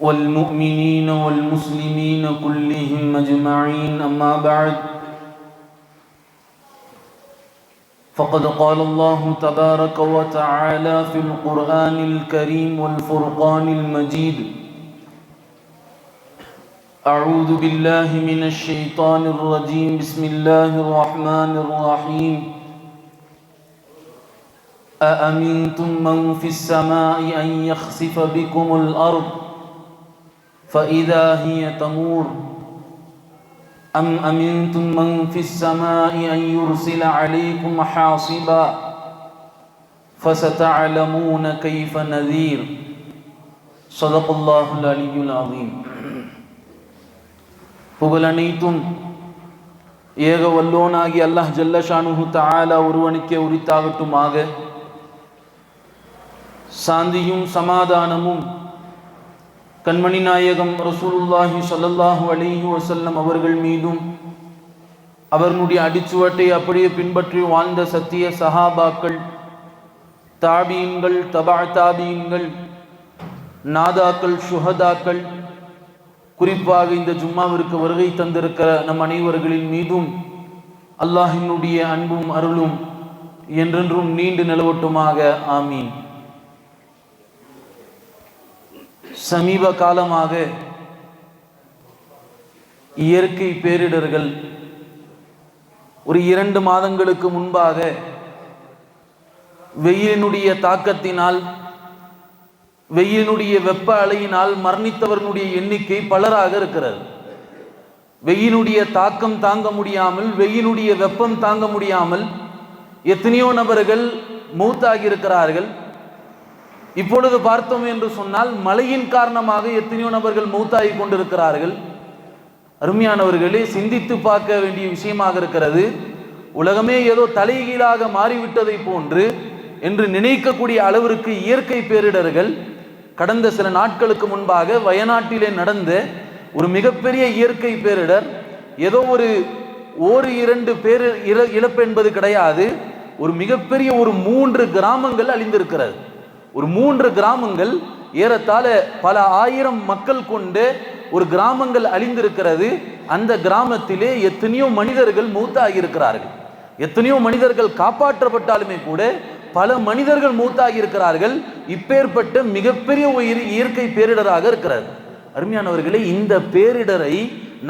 والمؤمنين والمسلمين كلهم أجمعين. أما بعد فقد قال الله تبارك وتعالى في القرآن الكريم والفرقان المجيد أعوذ بالله من الشيطان الرجيم. بسم الله الرحمن الرحيم. أأمنتم من في السماء أن يخسف بكم الأرض؟ فإذا هي تمور أم أمنتم من في السماء أن يرسل عليكم حاصبا فستعلمون كيف نذير صدق الله العلي العظيم புகழ் அனைத்தும் ஏக வல்லோனாகி அல்லாஹ் ஜல்லஷானுஹு தஆலா ஒருவனுக்கே உரித்தாகட்டுமாக சாந்தியும் சமாதானமும் கண்மணி நாயகம் ரசூலுல்லாஹி சல்லல்லாஹு அலிஹி வசல்லம் அவர்கள் மீதும் அவர்களுடைய அடிச்சுவட்டை அப்படியே பின்பற்றி வாழ்ந்த சத்திய சஹாபாக்கள் தாபீன்கள் தபா தாபீன்கள் நாதாக்கள் சுஹதாக்கள் குறிப்பாக இந்த ஜும்மாவிற்கு வருகை தந்திருக்கிற நம் அனைவர்களின் மீதும் அல்லாஹினுடைய அன்பும் அருளும் என்றென்றும் நீண்டு நிலவட்டுமாக. ஆமீன். சமீப காலமாக இயற்கை பேரிடர்கள் ஒரு இரண்டு மாதங்களுக்கு முன்பாக வெயிலினுடைய தாக்கத்தினால் வெயிலினுடைய வெப்ப அலையினால் மரணித்தவர்களுடைய எண்ணிக்கை பலராக இருக்கிறது. வெயிலுடைய தாக்கம் தாங்க முடியாமல் வெயிலுடைய வெப்பம் தாங்க முடியாமல் எத்தனையோ நபர்கள் மூத்தாகி இருக்கிறார்கள் இப்பொழுது பார்த்தோம் என்று சொன்னால் மழையின் காரணமாக எத்தனையோ நபர்கள் மூத்தாகி கொண்டிருக்கிறார்கள். அருமையானவர்களே சிந்தித்து பார்க்க வேண்டிய விஷயமாக இருக்கிறது. உலகமே ஏதோ தலைகீழாக மாறிவிட்டதை போன்று என்று நினைக்கக்கூடிய அளவிற்கு இயற்கை பேரிடர்கள் கடந்த சில நாட்களுக்கு முன்பாக வயநாட்டிலே நடந்த ஒரு மிகப்பெரிய இயற்கை பேரிடர் ஏதோ ஒரு ஒரு இரண்டு பேர் இழப்பு என்பது கிடையாது. ஒரு மிகப்பெரிய ஒரு மூன்று கிராமங்கள் அழிந்திருக்கிறது. ஒரு மூன்று கிராமங்கள் ஏறத்தாழ பல ஆயிரம் மக்கள் கொண்டு ஒரு கிராமங்கள் அழிந்திருக்கிறது. அந்த கிராமத்திலே எத்தனையோ மனிதர்கள் மூத்தாகி இருக்கிறார்கள் எத்தனையோ மனிதர்கள் காப்பாற்றப்பட்டாலுமே கூட பல மனிதர்கள் மூத்தாகி இருக்கிறார்கள் இப்பேற்பட்ட மிகப்பெரிய உயிர் இயற்கை பேரிடராக இருக்கிறது. அருமையானவர்களே இந்த பேரிடரை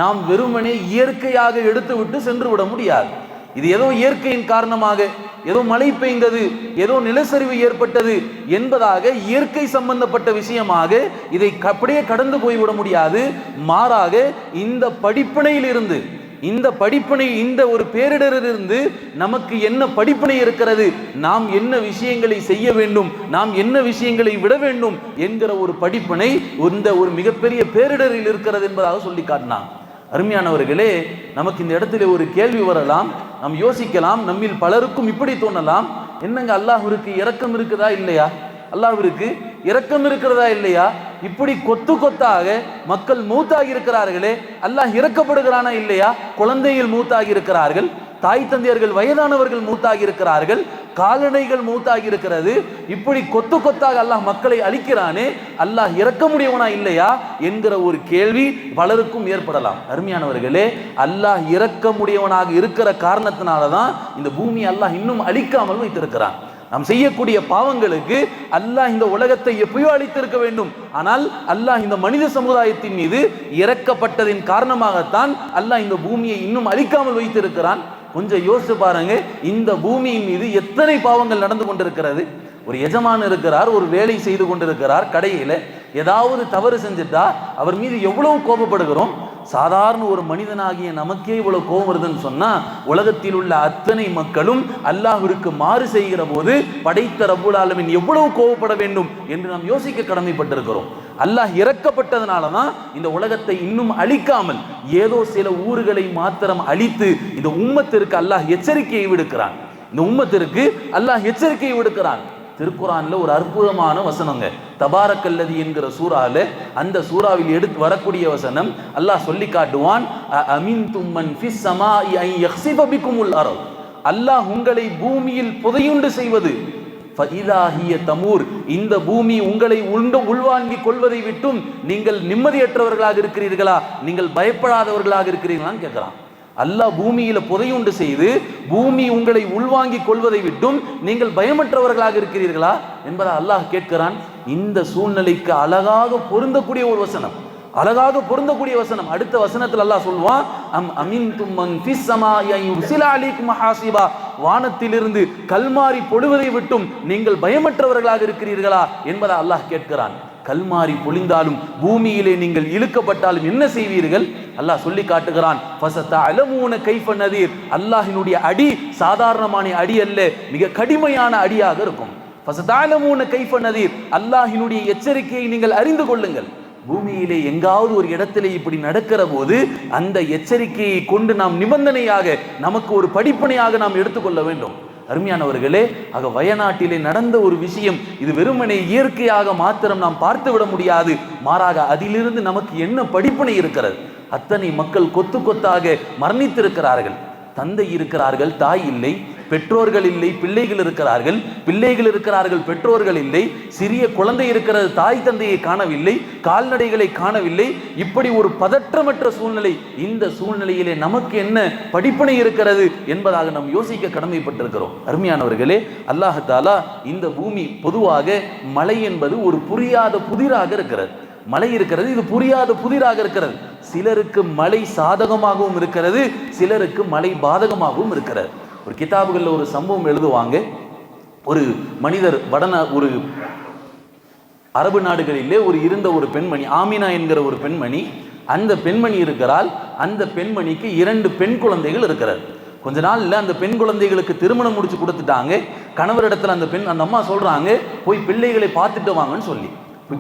நாம் வெறுமனே இயற்கையாக எடுத்துவிட்டு சென்று விட முடியாது. இது ஏதோ இயற்கையின் காரணமாக ஏதோ மழை பெய்ந்தது ஏதோ நிலச்சரிவு ஏற்பட்டது என்பதாக இயற்கை சம்பந்தப்பட்ட விஷயமாக இதை அப்படியே கடந்து போய்விட முடியாது. மாறாக இந்த படிப்பினையிலிருந்து இந்த படிப்பினை இந்த ஒரு பேரிடரிலிருந்து நமக்கு என்ன படிப்பினை இருக்கிறது நாம் என்ன விஷயங்களை செய்ய வேண்டும் நாம் என்ன விஷயங்களை விட வேண்டும் என்கிற ஒரு படிப்பினை இந்த ஒரு மிகப்பெரிய பேரிடரில் இருக்கிறது என்பதாக சொல்லி காட்டினான் அருமையானவர்களே நமக்கு இந்த இடத்துல ஒரு கேள்வி வரலாம். நாம் யோசிக்கலாம் நம்மில் பலருக்கும் இப்படி தோணலாம். என்னங்க அல்லாஹிற்கு இரக்கம் இருக்குதா இல்லையா? அல்லாஹிற்கு இரக்கம் இருக்கிறதா இல்லையா? இப்படி கொத்து கொத்தாக மக்கள் மூத்தாகி இருக்கிறார்களே அல்லாஹ் இறக்கப்படுகிறானா இல்லையா? குழந்தையில் மூத்தாகி இருக்கிறார்கள் தாய் தந்தையர்கள் வயதானவர்கள் மூத்தாகி இருக்கிறார்கள் காலணைகள் மூத்தாகி இருக்கிறது இப்படி கொத்து கொத்தாக அல்லாஹ் மக்களை அழிக்கிறானே அல்லாஹ் இறக்க முடியவனா இல்லையா என்கிற ஒரு கேள்வி பலருக்கும் ஏற்படலாம். அருமையானவர்களே அல்லாஹ் இறக்க முடியவனாக இருக்கிற காரணத்தினால தான் இந்த பூமி அல்லாஹ் இன்னும் அழிக்காமல் வைத்திருக்கிறான். நாம் செய்யக்கூடிய பாவங்களுக்கு அல்லாஹ் இந்த உலகத்தை எப்பயோ அழித்திருக்க வேண்டும். ஆனால் அல்லாஹ் இந்த மனித சமுதாயத்தின் மீது இறக்கப்பட்டதின் காரணமாகத்தான் அல்லாஹ் இந்த பூமியை இன்னும் அழிக்காமல் வைத்திருக்கிறான். கொஞ்சம் யோசிச்சு பாருங்க இந்த பூமியின் மீது எத்தனை பாவங்கள் நடந்து கொண்டிருக்கிறது? ஒரு எஜமான் இருக்கிறார் ஒரு வேலை செய்து கொண்டிருக்கிறார் கடையில் ஏதாவது தவறு செஞ்சுட்டா அவர் மீது எவ்வளவு கோபப்படுகிறோம்? சாதாரண ஒரு மனிதனாகிய நமக்கே இவ்வளவு கோபம் வருதுன்னு சொன்னா உலகத்தில் உள்ள அத்தனை மக்களும் அல்லாஹ்விற்கு மாறு செய்கிற போது படைத்த ரபுலாலமின் ஆலமின் எவ்வளவு கோபப்பட வேண்டும் என்று நாம் யோசிக்க கடமைப்பட்டிருக்கிறோம். அல்லாஹ் இறக்கப்பட்டதுனால தான் இந்த உலகத்தை இன்னும் அழிக்காமல் ஏதோ சில ஊர்களை மாத்திரம் அழித்து இந்த உம்மத்திற்கு அல்லாஹ் எச்சரிக்கையை விடுக்கிறான். இந்த உம்மத்திற்கு அல்லாஹ் எச்சரிக்கையை விடுக்கிறான். திருக்குறான்ல ஒரு அற்புதமான வசனங்க. தபாரக்கல்லதி என்கிற சூறால அந்த சூறாவில் எடுத்து வரக்கூடிய வசனம் அல்லாஹ் சொல்லி காட்டுவான் அமீன் தும்மன் ஃபிஸ் சமாஇ ஐ யக்ஸிப பிக்குமுல் அரப் அல்லாஹ் உங்களை பூமியில் புதையுண்டு செய்வது. ஃபஇதாஹிய தமூர். இந்த பூமி உங்களை உண்டு உள்வாங்கிக் கொள்வதை விட்டும் நீங்கள் நிம்மதியற்றவர்களாக இருக்கிறீர்களா? நீங்கள் பயப்படாதவர்களாக இருக்கிறீர்களான்னு கேட்கிறான். அல்லாஹ் பூமியில புதையுண்டு செய்து பூமி உங்களை உள்வாங்கிக் கொள்வதை விட்டும் நீங்கள் பயமற்றவர்களாக இருக்கிறீர்களா என்பதை அல்லாஹ் கேட்கிறான். இந்த சூழ்நிலைக்கு அழகாக பொருந்தக்கூடிய ஒரு வசனம். அழகாக பொருந்தக்கூடிய வசனம். அடுத்த வசனத்தில் அல்லாஹ் சொல்லுவான் அம் அமின் தும்மன் ஃபிஸ் ஸமாஇ வானத்திலிருந்து கல்மாரி பொழுவதை விட்டும் நீங்கள் பயமற்றவர்களாக இருக்கிறீர்களா என்பதை அல்லாஹ் கேட்கிறான். கல்மாரி பொழிந்தாலும் பூமியிலே நீங்கள் இழுக்கப்பட்டாலும் என்ன செய்வீர்கள்? அல்லாஹ் சொல்லி காட்டுகிறான் கைஃப அல்லாஹினுடைய அடி சாதாரணமான அடி அல்ல மிக கடுமையான அடியாக இருக்கும். கைஃப நதீர். அல்லாஹினுடைய எச்சரிக்கையை நீங்கள் அறிந்து கொள்ளுங்கள். பூமியிலே எங்காவது ஒரு இடத்திலே இப்படி நடக்கிற போது அந்த எச்சரிக்கையை கொண்டு நாம் நிபந்தனையாக நமக்கு ஒரு படிப்பனையாக நாம் எடுத்துக்கொள்ள வேண்டும். அருமையானவர்களே ஆக வயநாட்டிலே நடந்த ஒரு விஷயம் இது வெறுமனே இயற்கையாக மாத்திரம் நாம் பார்த்து விட முடியாது. மாறாக அதிலிருந்து நமக்கு என்ன படிப்பனை இருக்கிறது? அத்தனை மக்கள் கொத்து கொத்தாக மரணித்திருக்கிறார்கள். தந்தை இருக்கிறார்கள் தாய் இல்லை. பெற்றோர்கள் இல்லை பிள்ளைகள் இருக்கிறார்கள். பிள்ளைகள் இருக்கிறார்கள் பெற்றோர்கள் இல்லை. சிறிய குழந்தை இருக்கிறது தாய் தந்தையை காணவில்லை. கால்நடைகளை காணவில்லை. இப்படி ஒரு பதற்றமற்ற சூழ்நிலை இந்த சூழ்நிலையிலே நமக்கு என்ன படிப்பனை இருக்கிறது என்பதாக நாம் யோசிக்க கடமைப்பட்டிருக்கிறோம். அருமையானவர்களே அல்லாஹாலா இந்த பூமி பொதுவாக மழை என்பது ஒரு புரியாத புதிராக இருக்கிறது. மழை இருக்கிறது இது புரியாத புதிராக இருக்கிறது. சிலருக்கு மழை சாதகமாகவும் இருக்கிறது சிலருக்கு மழை பாதகமாகவும் இருக்கிறது. ஒரு கிதாபுகளில் ஒரு சம்பவம் எழுதுவாங்க. ஒரு மனிதர் வடன ஒரு அரபு நாடுகளிலே ஒரு இருந்த ஒரு பெண்மணி ஆமினா என்கிற ஒரு பெண்மணி அந்த பெண்மணி இருக்கிறால் அந்த பெண்மணிக்கு இரண்டு பெண் குழந்தைகள் இருக்கிறார். கொஞ்ச நாளில் அந்த பெண் குழந்தைகளுக்கு திருமணம் முடிச்சு கொடுத்துட்டாங்க. கணவரிடத்தில் அந்த பெண் அந்த அம்மா சொல்றாங்க போய் பிள்ளைகளை பார்த்துட்டு வாங்கன்னு சொல்லி.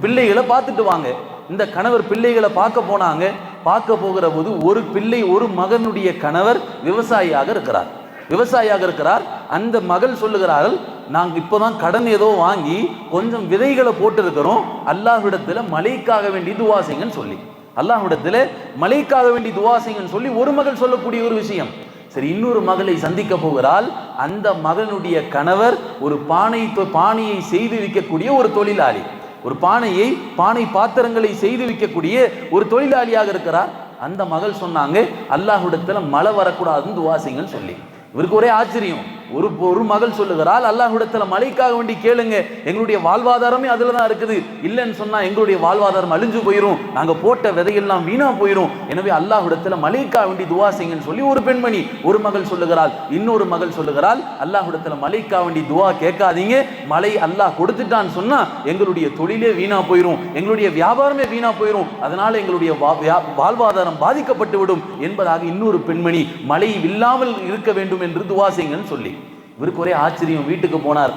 பிள்ளைகளை பார்த்துட்டு வாங்க. இந்த கணவர் பிள்ளைகளை பார்க்க போனாங்க. பார்க்க போகிற போது ஒரு பிள்ளை ஒரு மகனுடைய கணவர் விவசாயியாக இருக்கிறார். விவசாயியாக இருக்கிறார். அந்த மகள் சொல்லுகிறார்கள் நாங்கள் இப்போதான் கடன் ஏதோ வாங்கி கொஞ்சம் விதைகளை போட்டிருக்கிறோம். அல்லாஹ்விடத்தில் மழைக்காக வேண்டி துவாசிங்கன்னு சொல்லி. அல்லாஹ்விடத்தில் மழைக்காக வேண்டி துவாசிங்கன்னு சொல்லி ஒரு மகள் சொல்லக்கூடிய ஒரு விஷயம். சரி இன்னொரு மகளை சந்திக்க போகிறால் அந்த மகனுடைய கணவர் ஒரு பானை தொ- பானையை செய்து விற்கக்கூடிய ஒரு தொழிலாளி. ஒரு பானையை பானை பாத்திரங்களை செய்து விற்கக்கூடிய ஒரு தொழிலாளியாக இருக்கிறார். அந்த மகள் சொன்னாங்க அல்லாஹ்விடத்துல மழை வரக்கூடாதுன்னு துவாசிங்கன்னு சொல்லி. இவருக்கு ஒரே ஆச்சரியம். ஒரு ஒரு மகள் சொல்லுகிறாள் அல்லாஹ்விடத்துல மழைக்காக வேண்டி கேளுங்க. எங்களுடைய வாழ்வாதாரமே அதுல தான் இருக்குது. இல்லைன்னு சொன்னா எங்களுடைய வாழ்வாதாரம் அழிஞ்சு போயிடும் நாங்க போட்ட விதையெல்லாம் வீணா போயிடும் எனவே அல்லாஹ்விடத்துல மழைக்காக வேண்டி துவா செய்யுங்கன்னு சொல்லி ஒரு பெண்மணி ஒரு மகள் சொல்லுகிறாள் இன்னொரு மகள் சொல்லுகிறாள். அல்லாஹ்விடத்துல மழைக்காக வேண்டி துவா கேட்காதீங்க. மழை அல்லாஹ் கொடுத்துட்டான்னு சொன்னா எங்களுடைய தொழிலே வீணா போயிடும் எங்களுடைய வியாபாரமே வீணா போயிடும் அதனால எங்களுடைய வா- வியா- வாழ்வாதாரம் பாதிக்கப்பட்டு விடும் என்பதாக இன்னொரு பெண்மணி மழை இல்லாமல் இருக்க வேண்டும் என்று துவா செய்யுங்கன்னு சொல்லி. இவருக்கு ஒரே ஆச்சரியம் வீட்டுக்கு போனார்.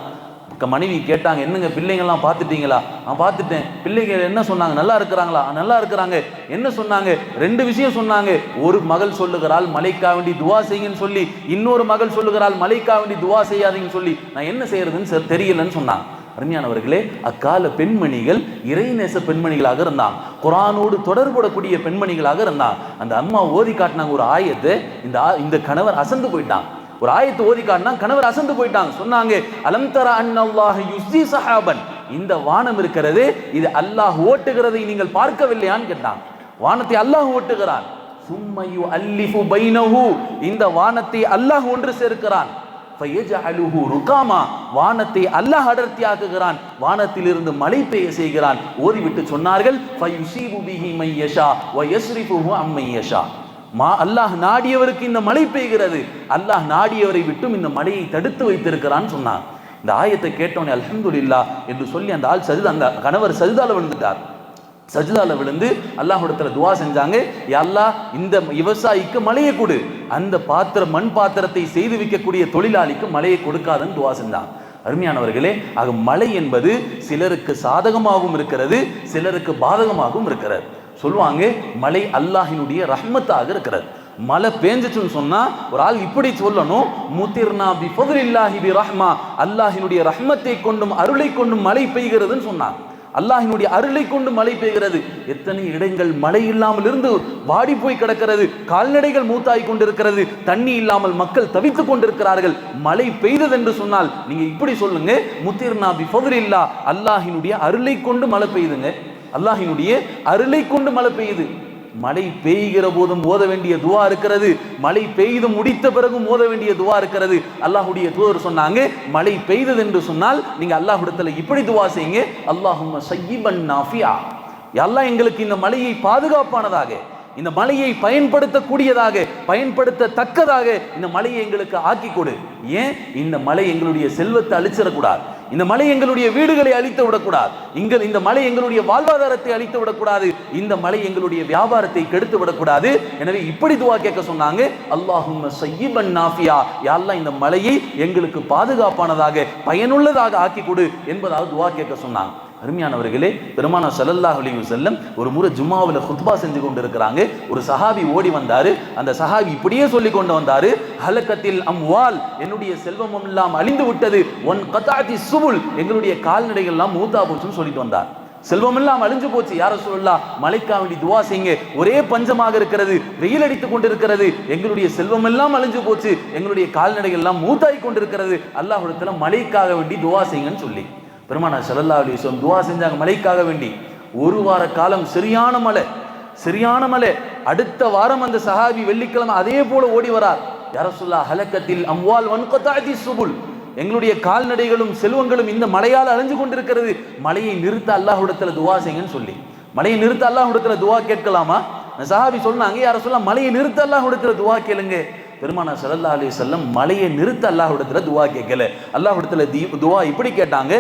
மனைவி கேட்டாங்க என்னங்க பிள்ளைங்கள்லாம் பார்த்துட்டீங்களா? நான் பார்த்துட்டேன். பிள்ளைங்க என்ன சொன்னாங்க? நல்லா இருக்கிறாங்களா? நல்லா இருக்கிறாங்க. என்ன சொன்னாங்க? ரெண்டு விஷயம் சொன்னாங்க. ஒரு மகள் சொல்லுகிறாள் மலைக்கா வேண்டி துவா செய்யுங்கன்னு சொல்லி இன்னொரு மகள் சொல்லுகிறாள் மலைக்கா வேண்டி துவா செய்யாதீங்கன்னு சொல்லி நான் என்ன செய்யறதுன்னு சரி தெரியலன்னு சொன்னாங்க. அருமையானவர்களே அக்கால பெண்மணிகள் இறைநேச பெண்மணிகளாக இருந்தாங்க. குரானோடு தொடர்புடக்கூடிய பெண்மணிகளாக இருந்தாங்க. அந்த அம்மா ஓதி காட்டினாங்க ஒரு ஆயத்தை இந்த ஆ- இந்த கணவர் அசந்து போயிட்டான் ஒரு ஆயத்து ஓதி காட்டினா கணவர் அசந்து போயிட்டாங்க. சொன்னாங்க அலம் தர அன்னல்லாஹ் யுஸ்தி சஹாபன். இந்த வானம் இருக்கிறது இது அல்லாஹ் ஓட்டுகிறதை நீங்கள் பார்க்கவில்லையான்னு கேட்டான் வானத்தை அல்லாஹ் ஓட்டுகிறான். சும்மையு அல்லிஃபு பைனஹு. இந்த வானத்தை அல்லாஹ் ஒன்று சேர்க்கிறான். ஃபயஜஅலுஹு ருகாமா. வானத்தை அல்லாஹ் அடர்த்தியாக்குகிறான். வானத்திலிருந்து மழை பெய்ய செய்கிறான். ஓதிவிட்டு சொன்னார்கள் ஃபயுசீபு பிஹி மை யஷா வ மா அல்லாஹ் நாடியவருக்கு இந்த மழை பெய்கிறது. அல்லாஹ் நாடியவரை விட்டும் இந்த மழையை தடுத்து வைத்திருக்கிறான்னு சொன்னான் இந்த ஆயத்தை கேட்டோன்னே அல்ஹம்துலில்லாஹ் என்று சொல்லி அந்த ஆள் சஜிதா அந்த கணவர் சஜிதால விழுந்துட்டார். சஜிதால விழுந்து அல்லாஹ்விடத்துல துவா செஞ்சாங்க. எல்லா அல்லாஹ் இந்த விவசாயிக்கு மழையை கொடு. அந்த பாத்திரம் மண் பாத்திரத்தை செய்து விற்கக்கூடிய தொழிலாளிக்கு மழையை கொடுக்காதுன்னு துவா செஞ்சான். அருமையானவர்களே ஆக மழை என்பது சிலருக்கு சாதகமாகவும் இருக்கிறது சிலருக்கு பாதகமாகவும் இருக்கிறது. சொல்லுவாங்க மழை அல்லாஹினுடைய ரஹ்மத்தாக இருக்கிறது. மழை பேஞ்சிச்சுன்னு சொன்னா ஒரு ஆள் இப்படி சொல்லணும் முத்திர்னா பி ஃபதுலில்லாஹி பி ரஹ்மா அல்லாஹினுடைய ரஹ்மத்தை கொண்டும் அருளை கொண்டும் மழை பெய்கிறதுன்னு சொன்னான் அல்லாஹினுடைய அருளை கொண்டு மழை பெய்கிறது. எத்தனை இடங்கள் மழை இல்லாமல் இருந்து வாடி போய் கிடக்கிறது கால்நடைகள் மூத்தாய் கொண்டிருக்கிறது தண்ணி இல்லாமல் மக்கள் தவித்துக் கொண்டிருக்கிறார்கள். மழை பெய்தது என்று சொன்னால் நீங்க இப்படி சொல்லுங்க முத்திர்னா பி ஃபதுலில்லா அல்லாஹினுடைய அருளை கொண்டு மழை பெய்யுதுங்க. அல்லாஹினுடைய அருளை கொண்டு மழை பெய்யுது. மழை பெய்கிற போதும் ஓத வேண்டிய துவா இருக்கிறது. மழை பெய்து முடித்த பிறகும் ஓத வேண்டிய துவா இருக்கிறது. அல்லாஹுடைய தூதர் சொன்னாங்க மழை பெய்தது என்று சொன்னால் நீங்க அல்லாஹ்விடத்துல இப்படி துவா செய்யுங்க. அல்லாஹும் சய்யிபன் நாஃபியா. அல்லாஹ் எங்களுக்கு இந்த மழையை பாதுகாப்பானதாக இந்த மலையை பயன்படுத்தக்கூடியதாக பயன்படுத்தத்தக்கதாக இந்த மலையை எங்களுக்கு ஆக்கி கொடு. ஏன்? இந்த மலை எங்களுடைய செல்வத்தை அழிச்சிடக்கூடாது. இந்த மலை எங்களுடைய வீடுகளை அழித்து விடக்கூடாது. இங்க இந்த மலை எங்களுடைய வாழ்வாதாரத்தை அழித்து விடக்கூடாது. இந்த மலை எங்களுடைய வியாபாரத்தை கெடுத்து விடக்கூடாது. எனவே இப்படி துவா கேட்க சொன்னாங்க. அல்லாஹும் சையிபன் நாஃபியா. யாரெல்லாம் இந்த மலையை எங்களுக்கு பாதுகாப்பானதாக பயனுள்ளதாக ஆக்கி கொடு என்பதாக துவா கேட்க சொன்னாங்க. அருமையானவர்களே பெருமானா சல்லல்லாஹ் அலைஹி செல்லம் ஒரு முறை ஜும்மாவில் ஹுத்பா செஞ்சு கொண்டு இருக்கிறாங்க ஒரு சஹாபி ஓடி வந்தாரு. அந்த சஹாபி இப்படியே சொல்லி கொண்டு வந்தாரு ஹலக்கத்தில் அம்வால் என்னுடைய செல்வம் எல்லாம் அழிந்து விட்டது. ஒன் கதாதி சுபுல் எங்களுடைய கால்நடைகள் எல்லாம் மூத்தா போச்சுன்னு சொல்லிட்டு வந்தார். செல்வம் எல்லாம் அழிஞ்சு போச்சு. யார சொல்லலாம் மலைக்கா வேண்டி துவா செய்யுங்க. ஒரே பஞ்சமாக இருக்கிறது. வெயில் அடித்துக் கொண்டிருக்கிறது. எங்களுடைய செல்வம் எல்லாம் அழிஞ்சு போச்சு. எங்களுடைய கால்நடைகள் எல்லாம் மூத்தாய் கொண்டிருக்கிறது. அல்லாஹ் மலைக்காக வேண்டி துவா செய்யுங்கன்னு சொல்லி. பெருமானா ஸல்லல்லாஹு அலி வஸல்லம் துவா செஞ்சாங்க மழைக்காக வேண்டி. ஒரு வார காலம் சரியான மலை சரியான மலை அடுத்த வாரம் அந்த சஹாபி வெள்ளிக்கிழமை அதே போல ஓடி வரார். யார சொல்லா ஹலக்கத்தில் அம்வால் வன்கொத்தாதி சுபுல். எங்களுடைய கால்நடைகளும் செல்வங்களும் இந்த மழையால் அழிஞ்சு கொண்டிருக்கிறது. மழையை நிறுத்த அல்லாஹ்விடத்துல துவா செய்யுங்கன்னு சொல்லி. மழையை நிறுத்த அல்லாஹ்விடத்துல துவா கேட்கலாமா? அந்த சஹாபி சொன்னாங்க யார சொல்லா மழையை நிறுத்த அல்லாஹ்விடத்துல துவா கேளுங்க. பெருமானா சல்லா அலி செல்லம் மலையை நிறுத்த அல்லாஹ்விடத்துல துவா கேட்கல. அல்லாஹுடத்தில் தீ துவா இப்படி கேட்டாங்க.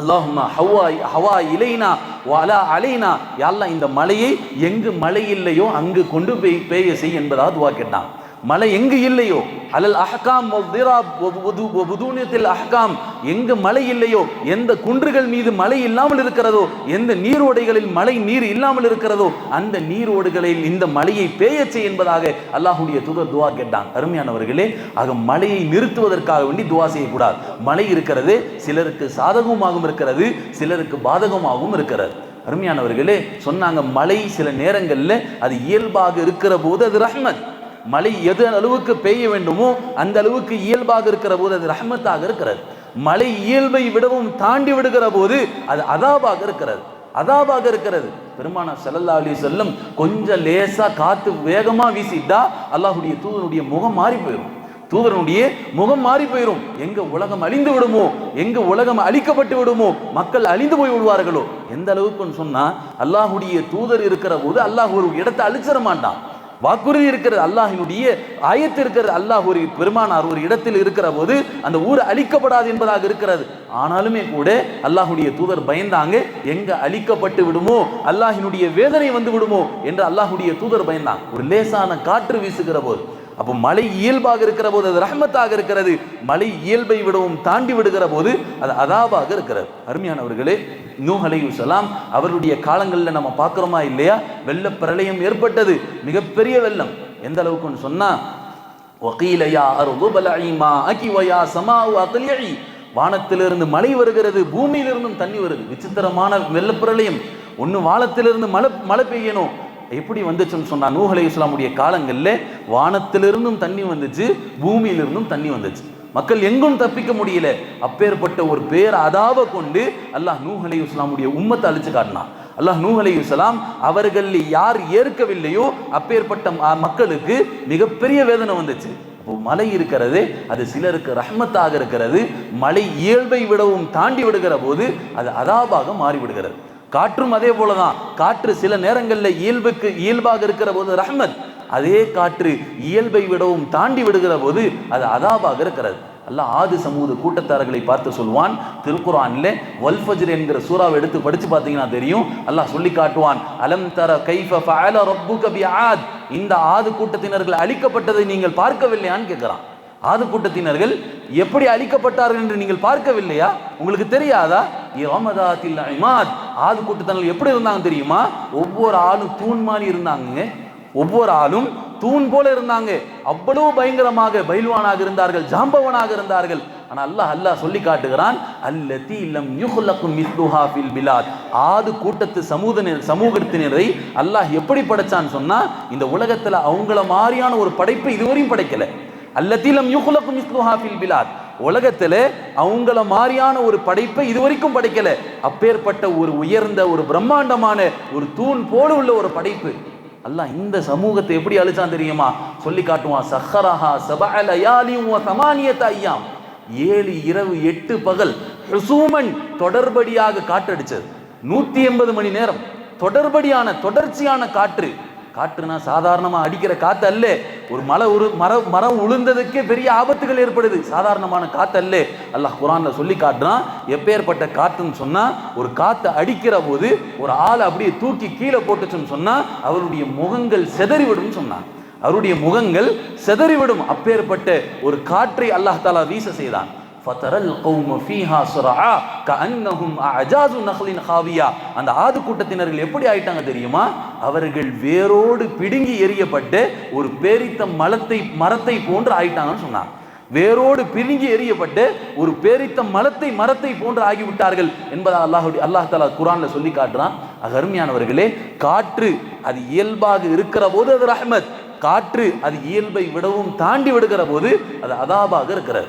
அல்லாஹுமா ஹவா ஹவா இலைனா வாலா அலைனா. யாரெல்லாம் இந்த மலையை எங்கு மழை இல்லையோ அங்கு கொண்டு போய் பெய்ய செய் என்பதாக துவா கேட்டான். மழை எங்கு இல்லையோ? அலல் அஹ்காம் அஹ்காம். எங்கு மழை இல்லையோ? எந்த குன்றுகள் மீது மழை இல்லாமல் இருக்கிறதோ? எந்த நீரோடைகளில் மழை நீர் இல்லாமல் இருக்கிறதோ? அந்த நீரோடுகளில் இந்த மழையை பேயச் செய் என்பதாக அல்லாஹுடைய தூதர் துவா கேட்டான். அருமையானவர்களே ஆக மழையை நிறுத்துவதற்காக வேண்டி துவா செய்யக்கூடாது. மழை இருக்கிறது சிலருக்கு சாதகமாகவும் இருக்கிறது சிலருக்கு பாதகமாகவும் இருக்கிறது. அருமையானவர்களே சொன்னாங்க மழை சில நேரங்கள்ல அது இயல்பாக இருக்கிற போது அது ரஹ்மத். மழை எது அளவுக்கு பெய்ய வேண்டுமோ அந்த அளவுக்கு இயல்பாக இருக்கிற போது அது ரஹமத்தாக இருக்கிறது. மழை இயல்பை விடவும் தாண்டி விடுகிற போது அது அதாபாக இருக்கிறது. அதாபாக இருக்கிறது. பெருமானா செல்லல்லா அலி வஸல்லம் கொஞ்சம் லேசாக காற்று வேகமாக வீசிட்டா அல்லாஹுடைய தூதனுடைய முகம் மாறி போயிடும் தூதரனுடைய முகம் மாறி போயிடும் எங்க உலகம் அழிந்து விடுமோ? எங்க உலகம் அழிக்கப்பட்டு விடுமோ? மக்கள் அழிந்து போய் விடுவார்களோ? எந்த அளவுக்குன்னு சொன்னா அல்லாஹுடைய தூதர் இருக்கிற போது அல்லாஹ் ஒரு இடத்தை அழிச்சிட மாட்டான். வாக்குறுதி இருக்கிறது அல்லாஹினுடைய ஆயத்து இருக்கிறது அல்லாஹ் ஒரு பெருமானார் ஒரு இடத்தில் இருக்கிற போது அந்த ஊர் அழிக்கப்படாது என்பதாக இருக்கிறது. ஆனாலுமே கூட அல்லாஹுடைய தூதர் பயந்தாங்க எங்க அழிக்கப்பட்டு விடுமோ அல்லாஹினுடைய வேதனை வந்து விடுமோ என்று அல்லாஹுடைய தூதர் பயந்தாங்க ஒரு லேசான காற்று வீசுகிற போது அப்போ மழை இயல்பாக இருக்கிற போது அது ரஹமத்தாக இருக்கிறது. மலை இயல்பை விடவும் தாண்டி விடுகிற போது அது அதாபாக இருக்கிறது. அருமையானவர்களே நூ அலையுசலாம் அவருடைய காலங்களில் நம்ம பார்க்குறோமா இல்லையா? வெள்ள பிரளயம் ஏற்பட்டது. மிகப்பெரிய வெள்ளம். எந்த அளவுக்குன்னு சொன்னால் ஒகீலையா அருகு பலாயிமா அகிவயா சமாவு அகலியழி வானத்திலிருந்து மழை வருகிறது பூமியிலிருந்தும் தண்ணி வருது. விசித்திரமான வெள்ளப்பிரளயம் ஒன்று வானத்திலிருந்து மழை மழை பெய்யணும். எப்படி வந்துச்சுன்னு சொன்னா நூஹ் இஸ்லாமுடைய காலங்களில் வானத்திலிருந்தும் தண்ணி வந்துச்சு பூமியிலிருந்தும் தண்ணி வந்துச்சு. மக்கள் எங்கும் தப்பிக்க முடியல. அப்பேற்பட்ட ஒரு பேர் அதாவ கொண்டு அல்லாஹ் நூஹ் இஸ்லாமுடைய உம்மத்தை அழிச்சு காட்டினான். அல்லாஹ் நூஹ் இஸ்லாம் அவர்களில் யார் ஏற்கவில்லையோ அப்பேற்பட்ட மக்களுக்கு மிகப்பெரிய வேதனை வந்துச்சு. அப்போ இருக்கிறது அது சிலருக்கு ரஹ்மத்தாக இருக்கிறது மலை இயல்பை விடவும் தாண்டி விடுகிற போது அது அதாபாக மாறிவிடுகிறது. காற்றும் அதே போலதான். காற்று சில நேரங்களில் இயல்புக்கு இயல்பாக இருக்கிற போது ரஹ்மத் அதே காற்று இயல்பை விடவும் தாண்டி விடுகிற போது அது அதாபாக இருக்கிறது. அல்ல ஆது சமூக கூட்டத்தாரர்களை பார்த்து சொல்வான் திருக்குறான்ல வல்ஃபஜர் என்கிற சூறாவை எடுத்து படிச்சு பார்த்தீங்கன்னா தெரியும். அல்லாஹ் சொல்லி காட்டுவான் அலம் தர கைஃப ஃபஅல ரப்புக பிஆத். இந்த ஆது கூட்டத்தினர்கள் அழிக்கப்பட்டதை நீங்கள் பார்க்கவில்லையான்னு கேட்கிறான். ஆது கூட்டத்தினர்கள் எப்படி அழிக்கப்பட்டார்கள் என்று நீங்கள் பார்க்கவில்லையா? உங்களுக்கு தெரியாதா? யமதாத்தில் இமாத். ஆது கூட்டத்தினர்கள் எப்படி இருந்தாங்க தெரியுமா? ஒவ்வொரு ஆளும் தூண் மாதிரி இருந்தாங்க. ஒவ்வொரு ஆளும் தூண் போல இருந்தாங்க. அவ்வளவு பயங்கரமாக பயில்வானாக இருந்தார்கள் ஜாம்பவனாக இருந்தார்கள். ஆனால் அல்லாஹ் அல்லாஹ் சொல்லி காட்டுகிறான் அல்லதி இல்லம் யுஹ்லகு மிஸ்லுஹா ஃபில் பிலாத். ஆது கூட்டத்து சமூகத்தினர் சமூகத்தினரை அல்லாஹ் எப்படி படைச்சான்னு சொன்னால் இந்த உலகத்தில் அவங்கள மாதிரியான ஒரு படைப்பை இதுவரையும் படைக்கல. அல்லத்திலம் லம் யுஹ்லகு பிலாத். உலகத்தில் அவங்கள மாதிரியான ஒரு படைப்பை இதுவரைக்கும் படைக்கல. அப்பேற்பட்ட ஒரு உயர்ந்த ஒரு பிரம்மாண்டமான ஒரு தூண் போல உள்ள ஒரு படைப்பு. அல்லாஹ் இந்த சமூகத்தை எப்படி அழிச்சான் தெரியுமா? சொல்லி காட்டுவான் சஹரஹா சபஅ லயாலியும் வ ஐயாம். ஏழு இரவு எட்டு பகல் ஹுசூமன் தொடர்படியாக காற்றடிச்சது. நூற்றி எண்பது மணி நேரம். தொடர்படியான தொடர்ச்சியான காற்று. காற்றுனா சாதாரணமாக அடிக்கிற காற்று அல்ல ஒரு மலை ஒரு மரம் மரம் உளுந்ததுக்கே பெரிய ஆபத்துகள் ஏற்படுது. சாதாரணமான காற்று அல்ல அல்லாஹ் குரானில் சொல்லி காட்டுறான் எப்பேற்பட்ட காற்றுன்னு சொன்னால் ஒரு காற்று அடிக்கிற போது ஒரு ஆளை அப்படியே தூக்கி கீழே போட்டுச்சுன்னு சொன்னால் அவருடைய முகங்கள் செதறிவிடும் சொன்னான். அவருடைய முகங்கள் செதறிவிடும். அப்பேற்பட்ட ஒரு காற்றை அல்லாஹ் தாலா வீச செய்தான். ஃபதரல் கௌம ஃபீஹா சுரஹா க அன்னஹும் அஜாசு நஹ்லின் ஹாவியா அந்த ஆது கூட்டத்தினர்கள் எப்படி ஆயிட்டாங்க தெரியுமா? அவர்கள் வேரோடு பிடுங்கி எரியப்பட்டு ஒரு பேரித்த மலத்தை மரத்தை போன்று ஆயிட்டாங்கன்னு சொன்னாங்க. வேரோடு பிரிங்கி எறியப்பட்டு ஒரு பேரித்த மலத்தை மரத்தை போன்று ஆகிவிட்டார்கள் என்பதை அல்லாஹுடைய அல்லாஹ் தலா குரானில் சொல்லி காட்டுறான். அகருமையானவர்களே காற்று அது இயல்பாக இருக்கிற போது அது ரஹ்மத். காற்று அது இயல்பை விடவும் தாண்டி விடுகிற போது அது அதாபாக இருக்கிறது.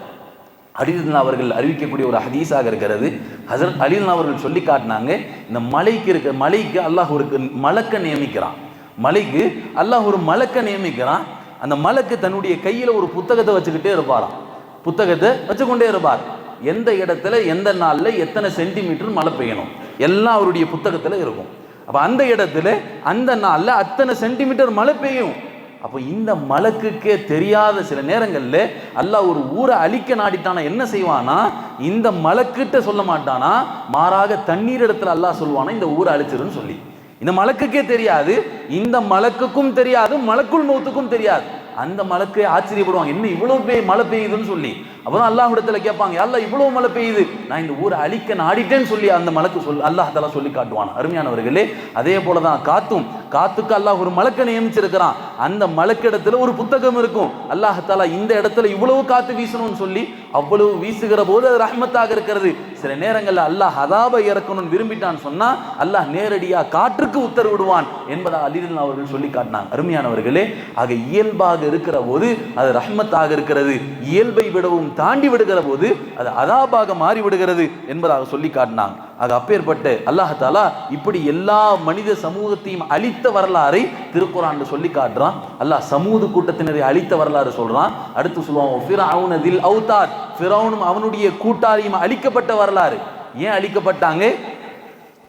அலிலன் அவர்கள் அறிவிக்கக்கூடிய ஒரு ஹதீஸாக இருக்கிறது. ஹசரத் அலிலன் அவர்கள் சொல்லி காட்டினாங்க இந்த மலைக்கு இருக்க மலைக்கு அல்லாஹ் ஒரு மலக்க நியமிக்கிறான். மலைக்கு அல்லாஹ் ஒரு மலக்க நியமிக்கிறான். அந்த மலக்கு தன்னுடைய கையில் ஒரு புத்தகத்தை வச்சுக்கிட்டே இருப்பாராம். புத்தகத்தை வச்சுக்கொண்டே இருப்பார். எந்த இடத்துல எந்த நாளில் எத்தனை சென்டிமீட்டர் மழை பெய்யணும்? எல்லாம் அவருடைய புத்தகத்தில் இருக்கும். அப்போ அந்த இடத்துல அந்த நாளில் அத்தனை சென்டிமீட்டர் மழை பெய்யும். அப்போ இந்த மலக்குக்கே தெரியாத சில நேரங்களில் அல்லாஹ் ஒரு ஊரை அழிக்க நாடிட்டானா என்ன செய்வானா? இந்த மலக்கிட்ட சொல்ல மாட்டானா? மாறாக தண்ணீர் இடத்துல அல்லாஹ் சொல்லுவானா இந்த ஊரை அழிச்சிருன்னு சொல்லி. இந்த மலக்குக்கே தெரியாது இந்த மலக்குக்கும் தெரியாது மலக்குள் மௌத்துக்கும் தெரியாது. அந்த மலக்கு ஆச்சரியப்படுவாங்க என்ன இவ்வளவு பெய் மழை பெய்யுதுன்னு சொல்லி. அப்புறம் அல்லாஹ் இடத்துல கேட்பாங்க அல்லா இவ்வளவு மழை பெய்யுது. நான் இந்த ஊரை அழிக்க நாடிட்டேன்னு சொல்லி அந்த மலக்கு சொல் அல்லாஹ் தலா சொல்லி காட்டுவான். அருமையானவர்களே அதே போலதான் காத்தும் காத்துக்கு அல்லாஹ் ஒரு மலக்கை நியமிச்சிருக்கிறான். அந்த மலக்கிடத்துல ஒரு புத்தகம் இருக்கும். அல்லாஹ் தாலா இந்த இடத்துல இவ்வளவு காத்து வீசணும்னு சொல்லி அவ்வளவு வீசுகிற போது அது ரஹ்மத்தாக இருக்கிறது. சில நேரங்களில் அல்லாஹ் அதாபை இறக்கணும்னு விரும்பிட்டான்னு சொன்னா அல்லாஹ் நேரடியா காற்றுக்கு உத்தரவிடுவான் என்பதை அலிரன் அவர்கள் சொல்லி காட்டினாங்க. அருமையானவர்களே ஆக இயல்பாக இருக்கிற போது அது ரஹ்மத்தாக இருக்கிறது. இயல்பை விடவும் தாண்டி விடுகிற போது அது அதாபாக மாறி விடுகிறது என்பதாக சொல்லி காட்டினாங்க. அது அப்பேற்பட்டு அல்லாஹ் தாலா இப்படி எல்லா மனித சமூகத்தையும் அழித்த வரலாறை திருக்குறான் சொல்லி காட்டுறான். அல்லாஹ் சமூக கூட்டத்தினரை அழித்த வரலாறு சொல்றான். அடுத்து சொல்லுவான் ஃபிரௌனதில் ஃபிரௌனும் அவனுடைய கூட்டாளியும் அழிக்கப்பட்ட வரலாறு. ஏன் அழிக்கப்பட்டாங்க?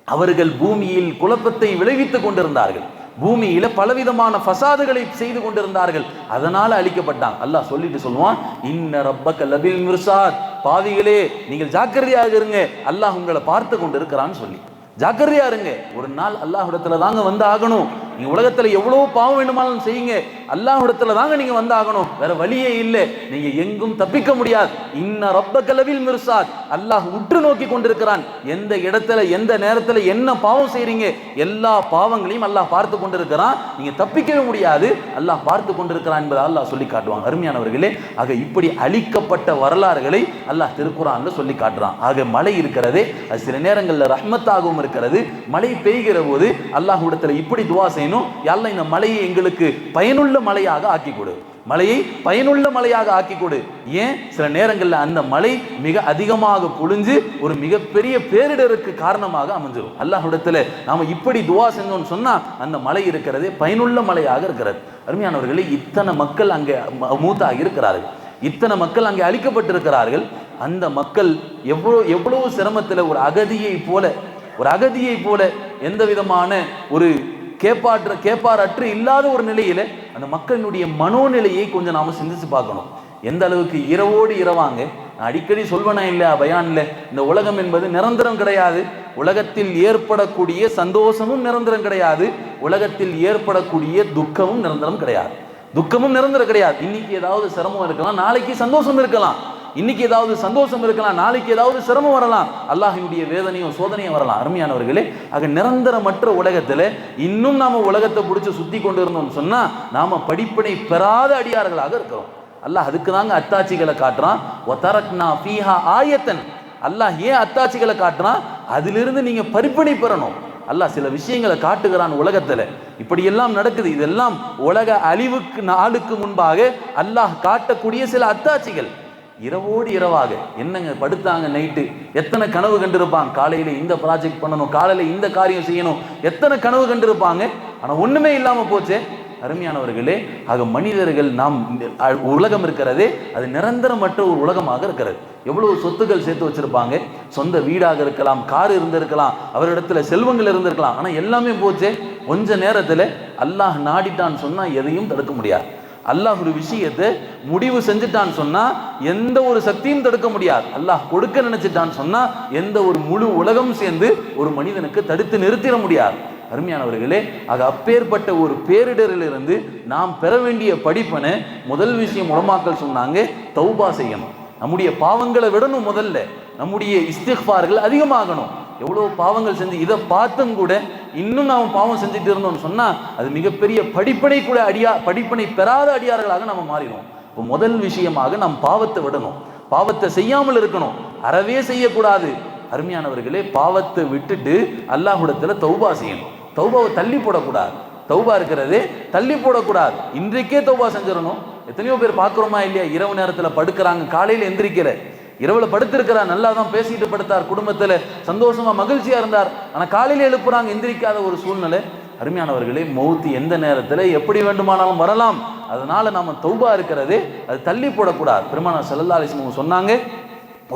அவர்கள் பூமியில் குழப்பத்தை விளைவித்துக் கொண்டிருந்தார்கள். பூமியில பலவிதமான ஃபசாதுகளை செய்து கொண்டிருந்தார்கள். அதனால அழிக்கப்பட்டாங்க. அல்லாஹ் சொல்லிட்டு சொல்லுவான் இன்ன ரப்பக்க லபில் மிர்சாத். பாவிகளே நீங்கள் ஜாக்கிரதையாக இருங்க. அல்லாஹ் உங்களை பார்த்து கொண்டு இருக்கிறான்னு சொல்லி. ஜாக்கிரதையா இருங்க. ஒரு நாள் அல்லாஹ் இடத்துல தாங்க வந்து ஆகணும். நீங்க உலகத்துல எவ்வளவு பாவம் வேண்டுமானாலும் செய்யுங்க. அல்லாஹிடத்துல தாங்க நீங்க வந்தாகணும். வேற வழியே இல்லை. நீங்க எங்கும் தப்பிக்க முடியாது. இன்ன ரப்ப கலவில் மிர்சாத். அல்லாஹ் உற்று நோக்கி கொண்டிருக்கிறான். எந்த இடத்துல எந்த நேரத்துல என்ன பாவம் செய்றீங்க? எல்லா பாவங்களையும் அல்லாஹ் பார்த்து கொண்டிருக்கிறான். நீங்க தப்பிக்கவே முடியாது. அல்லாஹ் பார்த்து கொண்டிருக்கிறான் என்பதை அல்லாஹ் சொல்லி காட்டுவாங்க அருமையானவர்களே ஆக இப்படி அழிக்கப்பட்ட வரலாறுகளை அல்லாஹ் திருக்குறான் சொல்லி காட்டுறான். ஆக மழை இருக்கிறதே. அது சில நேரங்களில் ரஹ்மத்தாகவும் இருக்கிறது. மழை பெய்கிற போது அல்லாஹ் இடத்துல இப்படி துவா செய்யணும். யாரெல்லாம் இந்த மலையை எங்களுக்கு பயனுள்ள மலையாக ஆக்கி கொடு மலையை பயனுள்ள மலையாக ஆக்கி கொடு ஏன்? சில நேரங்களில் அந்த மலை மிக அதிகமாக பொழிஞ்சு ஒரு மிகப்பெரிய பேரிடருக்கு காரணமாக அமைஞ்சிடும் அல்லாஹிடத்தில் நாம இப்படி துவா செஞ்சோம்னு சொன்னா அந்த மலை இருக்கிறதே பயனுள்ள மலையாக இருக்கிறது. அருமையானவர்களே இத்தனை மக்கள் அங்கே ம- மூத்தாக இருக்கிறார்கள். இத்தனை மக்கள் அங்கே அழிக்கப்பட்டிருக்கிறார்கள். அந்த மக்கள் எவ்வளோ எவ்வளவு சிரமத்தில் ஒரு அகதியை போல ஒரு அகதியை போல எந்த விதமான ஒரு கேப்பாற்ற கேப்பாரற்று இல்லாத ஒரு நிலையில அந்த மக்களினுடைய மனோநிலையை கொஞ்சம் நாம சிந்திச்சு பார்க்கணும். எந்த அளவுக்கு இரவோடு இரவாங்க? நான் அடிக்கடி சொல்வனா இல்லையா பயான்ல இந்த உலகம் என்பது நிரந்தரம் கிடையாது. உலகத்தில் ஏற்படக்கூடிய சந்தோஷமும் நிரந்தரம் கிடையாது. உலகத்தில் ஏற்படக்கூடிய துக்கமும் நிரந்தரம் கிடையாது. துக்கமும் நிரந்தரம் கிடையாது. இன்னைக்கு ஏதாவது சிரமம் இருக்கலாம் நாளைக்கு சந்தோஷம் இருக்கலாம். இன்னைக்கு ஏதாவது சந்தோஷம் இருக்கலாம் நாளைக்கு ஏதாவது சிரமம் வரலாம் அல்லாஹினுடைய வேதனையும் சோதனையும் வரலாம். அருமையானவர்களே ஆக நிரந்தரமற்ற உலகத்தில் இன்னும் நாம் உலகத்தை பிடிச்சி சுற்றி கொண்டு இருந்தோம்னு சொன்னால் நாம் படிப்பினை பெறாத அடியார்களாக இருக்கிறோம். அல்லாஹ் அதுக்கு தாங்க அத்தாட்சிகளை காட்டுறான். ஒத்தரக்னா ஃபீஹா ஆயத்தன். அல்லாஹ் ஏன் அத்தாட்சிகளை காட்டுறான்? அதிலிருந்து நீங்கள் பரிப்பணி பெறணும். அல்லாஹ் சில விஷயங்களை காட்டுகிறான் உலகத்தில். இப்படியெல்லாம் நடக்குது. இதெல்லாம் உலக அழிவுக்கு நாளுக்கு முன்பாக அல்லாஹ் காட்டக்கூடிய சில அத்தாட்சிகள். இரவோடு இரவாக. என்னங்க படுத்தாங்க நைட்டு எத்தனை கனவு கண்டிருப்பாங்க காலையில இந்த ப்ராஜெக்ட் பண்ணணும் காலையில இந்த காரியம் செய்யணும். எத்தனை கனவு கண்டிருப்பாங்க? ஆனா ஒண்ணுமே இல்லாம போச்சே. அருமையானவர்களே ஆக மனிதர்கள் நாம் உலகம் இருக்கிறது அது நிரந்தரமற்ற ஒரு உலகமாக இருக்கிறது. எவ்வளவு சொத்துக்கள் சேர்த்து வச்சிருப்பாங்க? சொந்த வீடாக இருக்கலாம் கார் இருந்திருக்கலாம் அவரிடத்துல செல்வங்கள் இருந்திருக்கலாம். ஆனா எல்லாமே போச்சே. கொஞ்ச நேரத்துல அல்லாஹ் நாடிட்டான்னு சொன்னா எதையும் தடுக்க முடியாது. அல்லாஹ் ஒரு விஷயத்தை முடிவு செஞ்சுட்டான்னு சொன்னா எந்த ஒரு சக்தியும் தடுக்க முடியாது. அல்லாஹ் கொடுக்க நினைச்சிட்டான்னு சொன்னா எந்த ஒரு முழு உலகம் சேர்ந்து ஒரு மனிதனுக்கு தடுத்து நிறுத்திட முடியாது. அருமையானவர்களே அது அப்பேற்பட்ட ஒரு பேரிடரிலிருந்து நாம் பெற வேண்டிய படிப்பனை முதல் விஷயம் உலமாக்கள் சொன்னாங்க தௌபா செய்யணும். நம்முடைய பாவங்களை விடணும் முதல்ல. நம்முடைய இஸ்திஃபார்கள் அதிகமாகணும். எவ்வளோ பாவங்கள் செஞ்சு இதை பார்த்தும் கூட இன்னும் நாம் பாவம் செஞ்சுட்டு இருந்தோம்னு சொன்னால் அது மிகப்பெரிய படிப்பனை கூட அடியா படிப்பனை பெறாத அடியார்களாக நம்ம மாறிடுவோம். இப்போ முதல் விஷயமாக நாம் பாவத்தை விடணும். பாவத்தை செய்யாமல் இருக்கணும். அறவே செய்யக்கூடாது. அருமையானவர்களே பாவத்தை விட்டுட்டு அல்லாஹுடத்தில் தௌபா செய்யணும். தௌபாவை தள்ளி போடக்கூடாது. தௌபா இருக்கிறது தள்ளி போடக்கூடாது. இன்றைக்கே தௌபா செஞ்சிடணும். எத்தனையோ பேர் பார்க்குறோமா இல்லையா? இரவு நேரத்தில் படுக்கிறாங்க காலையில் எந்திரிக்கிற இரவுல படுத்திருக்கிறார் நல்லா தான் பேசிட்டு படுத்தார் குடும்பத்துல சந்தோஷமா மகிழ்ச்சியா இருந்தார். ஆனா காலையில எழுப்புறாங்க எந்திரிக்காத ஒரு சூழ்நிலை. அருமையானவர்களே மௌத்து எந்த நேரத்தில் எப்படி வேண்டுமானாலும் வரலாம். அதனால நாம தௌபா இருக்கிறது அது தள்ளி போடக்கூடாது. பெருமான சல்லல்லா அலிஸ்லம் சொன்னாங்க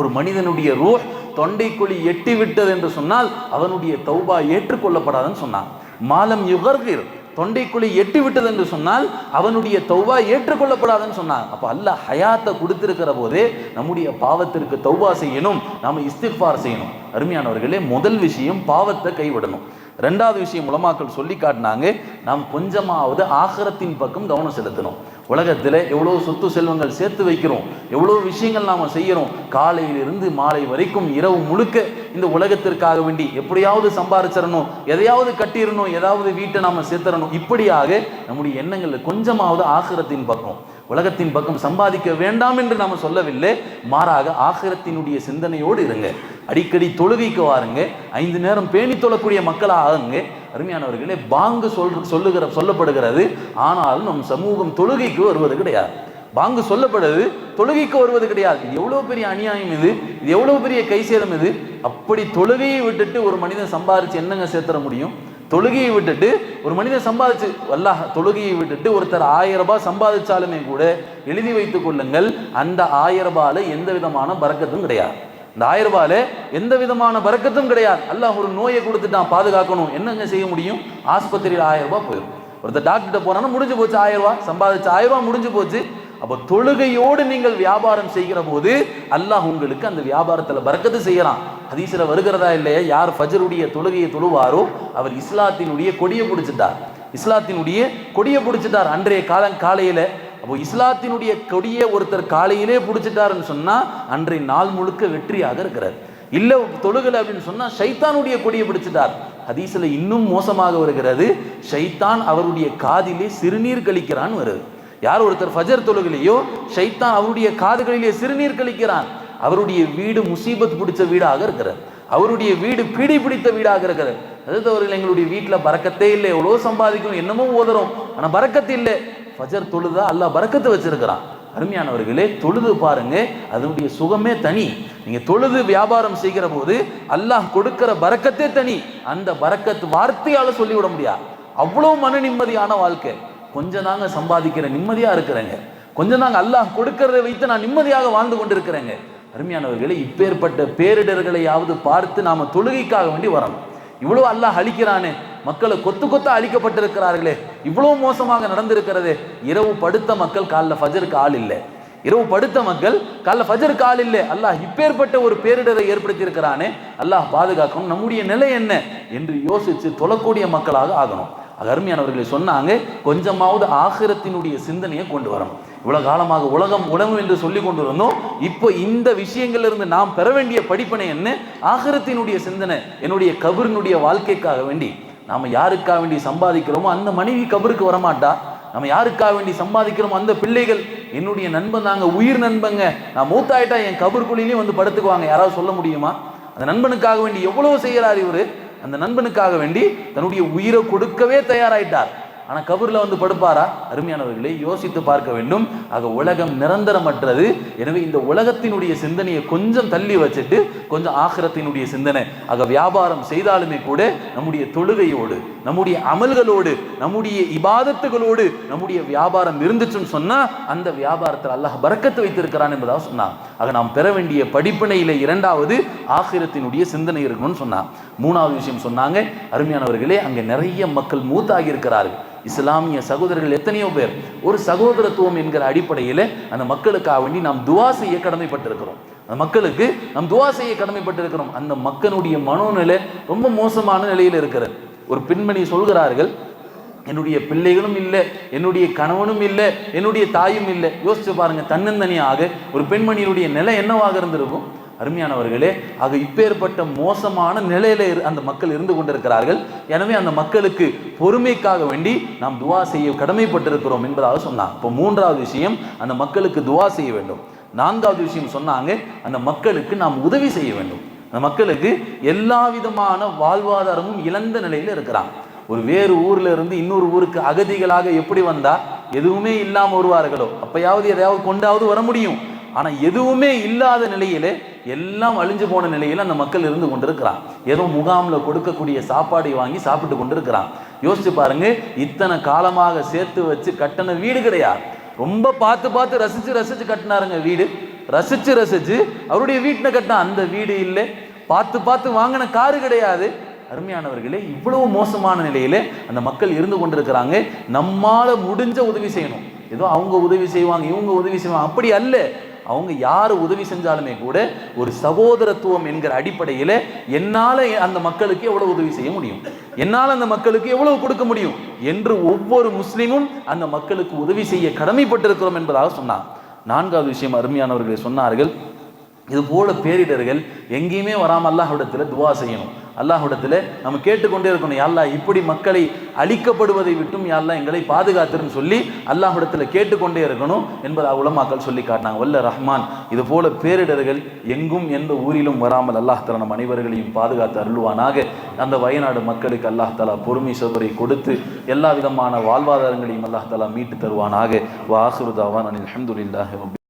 ஒரு மனிதனுடைய ரூ தொண்டைக்குழி எட்டி விட்டது என்று சொன்னால் அவனுடைய தௌபா ஏற்றுக்கொள்ளப்படாதுன்னு சொன்னான் மாலம் யுகர்கிர் தொண்டைக்குழி எட்டி விட்டது என்று சொன்னால் அவனுடைய தௌவா ஏற்றுக்கொள்ளப்படாதுன்னு சொன்னாங்க அப்ப அல்ல ஹயாத்தை கொடுத்திருக்கிற போதே நம்முடைய பாவத்திற்கு தௌவா செய்யணும் நாம இஸ்திஃபார் செய்யணும். அருமையானவர்களே முதல் விஷயம் பாவத்தை கைவிடணும். ரெண்டாவது விஷயம் உலமாக்கள் சொல்லி காட்டினாங்க நாம் கொஞ்சமாவது ஆகரத்தின் பக்கம் கவனம் செலுத்தணும். உலகத்தில் எவ்வளோ சொத்து செல்வங்கள் சேர்த்து வைக்கிறோம் எவ்வளோ விஷயங்கள் நாம் செய்கிறோம் காலையிலிருந்து மாலை வரைக்கும் இரவு முழுக்க இந்த உலகத்திற்காக வேண்டி எப்படியாவது சம்பாரிச்சிடணும் எதையாவது கட்டிடணும் ஏதாவது வீட்டை நாம் சேர்த்துறணும் இப்படியாக நம்முடைய எண்ணங்களில் கொஞ்சமாவது ஆகிரத்தின் பக்கம் உலகத்தின் பக்கம் சம்பாதிக்க வேண்டாம் என்று நாம் சொல்லவில்லை. மாறாக ஆகிரத்தினுடைய சிந்தனையோடு இருங்க. அடிக்கடி தொழுகைக்கு வாருங்க. ஐந்து நேரம் பேணி தொழக்கூடிய மக்களாக ஆகுங்க. அருமையானவர்களே பாங்கு சொல் சொல்லுகிற சொல்லப்படுகிறது. ஆனாலும் நம் சமூகம் தொழுகைக்கு வருவது கிடையாது. பாங்கு சொல்லப்படுது தொழுகைக்கு வருவது கிடையாது. இது எவ்வளவு பெரிய அநியாயம் இது? இது எவ்வளவு பெரிய கை சேதம் இது? அப்படி தொழுகையை விட்டுட்டு ஒரு மனிதன் சம்பாதிச்சு என்னங்க சேர்த்துற முடியும்? தொழுகையை விட்டுட்டு ஒரு மனிதன் சம்பாதிச்சு வல்லாஹ் தொழுகையை விட்டுட்டு ஒருத்தர் ஆயிரம் ரூபாய் சம்பாதிச்சாலுமே கூட எழுதி வைத்துக் கொள்ளுங்கள். அந்த ஆயிரம் ரூபாயில எந்த விதமான பறக்கத்தும் கிடையாது. இந்த ஆயிரம் ரூபாயில எந்த விதமான பறக்கத்தும் கிடையாது. அல்லாஹ் ஒரு நோயை கொடுத்துட்டான் பாதுகாக்கணும். என்னங்க செய்ய முடியும்? ஆஸ்பத்திரியில் ஆயிரம் ரூபாய் போயிடும் ஒருத்தர் டாக்டர்கிட்ட போனாலும் முடிஞ்சு போச்சு ஆயிரம் ரூபாய். சம்பாதிச்ச ஆயிரம் ரூபாய் முடிஞ்சு போச்சு. அப்போ தொழுகையோடு நீங்கள் வியாபாரம் செய்கிற போது அல்லாஹ் உங்களுக்கு அந்த வியாபாரத்தில் பறக்கத்து செய்யறான் ஹதீஸ்ல வருகிறதா இல்லையா? யார் ஃபஜருடைய தொழுகையை தொழுவாரோ அவர் இஸ்லாத்தினுடைய கொடியை பிடிச்சிட்டார். இஸ்லாத்தினுடைய கொடியை பிடிச்சிட்டார். அன்றைய காலம் காலையில் அப்போ இஸ்லாத்தினுடைய கொடியை ஒருத்தர் காலையிலே பிடிச்சிட்டாருன்னு சொன்னால் அன்றைய நாள் முழுக்க வெற்றியாக இருக்கிறார். இல்லை தொழுகலை அப்படின்னு சொன்னால் ஷைத்தானுடைய கொடியை பிடிச்சிட்டார். ஹதீஸில் இன்னும் மோசமாக வருகிறது ஷைத்தான் அவருடைய காதிலே சிறுநீர் கழிக்கிறான் வருது. யார் ஒருத்தர் ஃபஜர் தொழுகலையோ ஷைத்தான் அவருடைய காதுகளிலே சிறுநீர் கழிக்கிறான். அவருடைய வீடு முசீபத் பிடிச்ச வீடாக இருக்கிறது. அவருடைய வீடு பீடி பிடித்த வீடாக இருக்கிறது. அதாவது அவர்கள் எங்களுடைய வீட்டில் பறக்கத்தே இல்லை. எவ்வளோ சம்பாதிக்கணும் என்னமோ ஓதுறோம். ஆனால் பறக்கத்து இல்லை. ஃபஜர் தொழுதா? அல்லாஹ் பறக்கத்தை வச்சிருக்கிறான். அருமையானவர்களே தொழுது பாருங்க. அதனுடைய சுகமே தனி. நீங்க தொழுது வியாபாரம் செய்கிற போது அல்லாஹ் கொடுக்கிற பறக்கத்தே தனி. அந்த பறக்கத்து வார்த்தையால சொல்லிவிட முடியாது அவ்வளோ மன நிம்மதியான வாழ்க்கை. கொஞ்சம் நாங்க சம்பாதிக்கிற நிம்மதியா இருக்கிறேங்க. கொஞ்சம் நாங்க அல்லாஹ் கொடுக்கறத வைத்து நான் நிம்மதியாக வாழ்ந்து கொண்டிருக்கிறேங்க. அருமையானவர்களே இப்பேற்பட்ட பேரிடர்களையாவது பார்த்து நாம தொழுகைக்காக வேண்டி வரணும். இவ்வளோ அல்லாஹ் அழிக்கிறானே. மக்களை கொத்து கொத்த அழிக்கப்பட்டிருக்கிறார்களே. இவ்வளவு மோசமாக நடந்திருக்கிறது. இரவு படுத்த மக்கள் காலைல ஃபஜருக்கு ஆள் இல்லை. இரவு படுத்த மக்கள் காலைல ஃபஜருக்கு ஆள் இல்லை. அல்லாஹ் இப்பேற்பட்ட ஒரு பேரிடரை ஏற்படுத்தி இருக்கிறானே அல்லாஹ் பாதுகாக்கணும். நம்முடைய நிலை என்ன என்று யோசிச்சு தொழக்கூடிய மக்களாக ஆகணும். அருமையானவர்களை சொன்னாங்க கொஞ்சமாவது ஆகிரத்தினுடைய சிந்தனையை கொண்டு வரணும். இவ்வளவு காலமாக உலகம் உலகம் என்று சொல்லி கொண்டு வந்தோம் இப்போ இந்த விஷயங்கள்ல இருந்து நாம் பெற வேண்டிய படிப்பனை என்ன? ஆகிரத்தினுடைய சிந்தனை என்னுடைய கபரினுடைய வாழ்க்கைக்காக வேண்டி. நாம் யாருக்காக வேண்டி சம்பாதிக்கிறோமோ அந்த மனைவி கபருக்கு வரமாட்டா. நம்ம யாருக்காக வேண்டி சம்பாதிக்கிறோமோ அந்த பிள்ளைகள். என்னுடைய நண்பன் தாங்க உயிர் நண்பங்க. நான் மூத்தாயிட்டா என் கபருக்குள்ளேயும் வந்து படுத்துக்குவாங்க. யாராவது சொல்ல முடியுமா? அந்த நண்பனுக்காக வேண்டி எவ்வளவு செய்கிறார் இவரு? அந்த நண்பனுக்காக வேண்டி தன்னுடைய உயிரை கொடுக்கவே தயாராயிட்டார். ஆனா கபூர்ல வந்து படுப்பாரா? அருமையானவர்களை யோசித்து பார்க்க வேண்டும். ஆக உலகம் நிரந்தரமற்றது. எனவே இந்த உலகத்தினுடைய சிந்தனையை கொஞ்சம் தள்ளி வச்சுட்டு கொஞ்சம் ஆகிரத்தினுடைய சிந்தனை. ஆக வியாபாரம் செய்தாலுமே கூட நம்முடைய தொழுகையோடு நம்முடைய அமல்களோடு நம்முடைய இபாதத்துகளோடு நம்முடைய வியாபாரம் இருந்துச்சுன்னு சொன்னா அந்த வியாபாரத்தில் அல்லாஹ் பறக்கத்து வைத்திருக்கிறான் என்பதாக சொன்னான். ஆக நாம் பெற வேண்டிய படிப்பினையில் இரண்டாவது ஆகிரத்தினுடைய சிந்தனை இருக்கணும்னு சொன்னான். மூணாவது விஷயம் சொன்னாங்க அருமையானவர்களே அங்கே நிறைய மக்கள் மூத்தாகி இருக்கிறார்கள் இஸ்லாமிய சகோதரர்கள் எத்தனையோ பேர். ஒரு சகோதரத்துவம் என்கிற அடிப்படையில் அந்த மக்களுக்காக வேண்டி நாம் துவா செய்ய கடமைப்பட்டிருக்கிறோம். அந்த மக்களுக்கு நாம் துவா செய்ய கடமைப்பட்டிருக்கிறோம். அந்த மக்களுடைய மனோநிலை ரொம்ப மோசமான நிலையில் இருக்கிறது. ஒரு பெண்மணி சொல்கிறார்கள் என்னுடைய பிள்ளைகளும் இல்லை என்னுடைய கணவனும் இல்லை என்னுடைய தாயும் இல்லை. யோசிச்சு பாருங்க தன்னந்தனியாக ஒரு பெண்மணியினுடைய நிலை என்னவாக இருந்திருக்கும்? அருமையானவர்களே ஆக இப்பேற்பட்ட மோசமான நிலையில இரு- அந்த மக்கள் இருந்து கொண்டிருக்கிறார்கள். எனவே அந்த மக்களுக்கு பொறுமைக்காக வேண்டி நாம் துவா செய்ய கடமைப்பட்டிருக்கிறோம் என்பதாக சொன்னாங்க இப்போ மூன்றாவது விஷயம் அந்த மக்களுக்கு துவா செய்ய வேண்டும். நான்காவது விஷயம் சொன்னாங்க அந்த மக்களுக்கு நாம் உதவி செய்ய வேண்டும். அந்த மக்களுக்கு எல்லா விதமான வாழ்வாதாரமும் இழந்த நிலையில் இருக்கிறாங்க ஒரு வேறு ஊர்ல இருந்து இன்னொரு ஊருக்கு அகதிகளாக எப்படி வந்தா எதுவுமே இல்லாமல் வருவார்களோ? அப்பயாவது எதையாவது கொண்டாவது வர முடியும். ஆனால் எதுவுமே இல்லாத நிலையிலே எல்லாம் அழிஞ்சு போன நிலையில் அந்த மக்கள் இருந்து கொண்டிருக்கிறான். ஏதோ முகாமில் கொடுக்கக்கூடிய சாப்பாடை வாங்கி சாப்பிட்டு கொண்டிருக்கிறான். யோசிச்சு பாருங்க இத்தனை காலமாக சேர்த்து வச்சு கட்டின வீடு கிடையாது ரொம்ப பார்த்து பார்த்து ரசிச்சு ரசிச்சு கட்டினாருங்க வீடு. ரசிச்சு ரசிச்சு அவருடைய வீட்டில் கட்டின அந்த வீடு இல்லை. பார்த்து பார்த்து வாங்கின காரு கிடையாது. அருமையானவர்களே இவ்வளவு மோசமான நிலையில அந்த மக்கள் இருந்து கொண்டிருக்கிறாங்க. நம்மால முடிஞ்ச உதவி செய்யணும். ஏதோ அவங்க உதவி செய்வாங்க இவங்க உதவி செய்வாங்க. அப்படி அல்ல. அவங்க யார் உதவி செஞ்சாலுமே கூட ஒரு சகோதரத்துவம் என்கிற அடிப்படையில் என்னால் அந்த மக்களுக்கு எவ்வளவு உதவி செய்ய முடியும்? என்னால் அந்த மக்களுக்கு எவ்வளவு கொடுக்க முடியும்? என்று ஒவ்வொரு முஸ்லீமும் அந்த மக்களுக்கு உதவி செய்ய கடமைப்பட்டிருக்கிறோம் என்பதாக சொன்னார். நான்காவது விஷயம் அருமையானவர்களை சொன்னார்கள். இது போல பேரிடர்கள் எங்கேயுமே வராமல் அல்லாஹ்விடத்தில் துவா செய்யணும். அல்லாஹ்விடத்தில் நம்ம கேட்டுக்கொண்டே இருக்கணும் யாழ்லா இப்படி மக்களை அழிக்கப்படுவதை விட்டும் யாழ்லா எங்களை பாதுகாத்துருன்னு சொல்லி அல்லாஹ்விடத்தில் கேட்டுக்கொண்டே இருக்கணும் என்பதை உலமாக்கள் சொல்லி காட்டினாங்க. வல்ல ரஹ்மான் இது போல பேரிடர்கள் எங்கும் எந்த ஊரிலும் வராமல் அல்லாஹ் நம் அனைவர்களையும் பாதுகாத்து அருள்வானாக. அந்த வயநாடு மக்களுக்கு அல்லாஹ் தலா பொறுமை சபரை கொடுத்து எல்லா விதமான வாழ்வாதாரங்களையும் அல்லாஹ் தலா மீட்டு தருவானாக. வாசுருதாவான் அனில் அஹமதுல்லாஹி